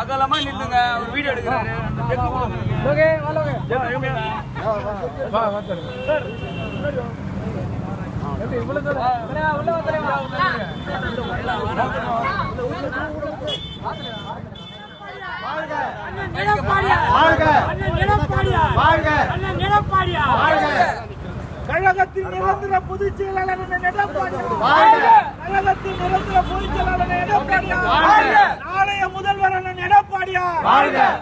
அகலமா நில்லுங்க. ஒரு வீடியோ எடுக்கிறாரு. உள்ள கழகத்தின் நிரந்தர பொதுச் செயலாளர் கழகத்தின் நிரந்தர பொதுச் செயலாளர் எடப்பாடியார். நாளைய முதல்வர் அண்ணன் எடப்பாடியார்.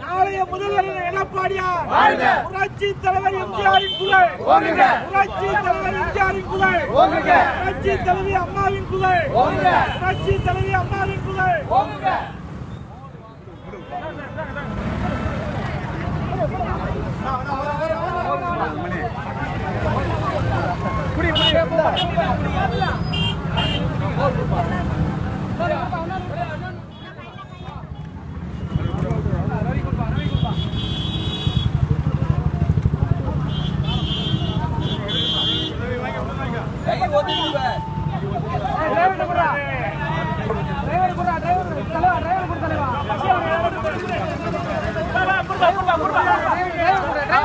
நாளைய முதல்வர் அண்ணன் எடப்பாடியார். புரட்சி தலைவர் எம்ஜிஆரின் புகழ். புரட்சி தலைவர் எம்ஜிஆரின் புகழ். புரட்சி தலைவி அம்மாவின் புகழ். புரட்சி தலைவி அம்மாவின் புகழ். لا لا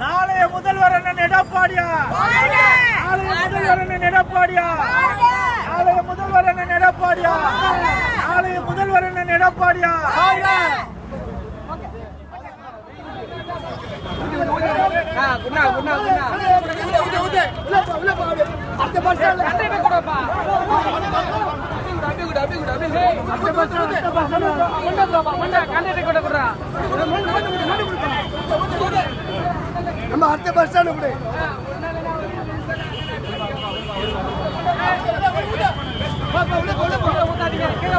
நாளைய முதல்வர் அண்ணன் எடப்பாடியார் நாளைய முதல்வர் அண்ணன் எடப்பாடியார் நாளைய முதல்வர் என்ன எடப்பாடியா நாளைய முதல்வர் என்ன எடப்பாடியா நம்ம அடுத்த பஸ் ஸ்டாண்ட் கூட கீழே ஊத்தாதீங்க கீழே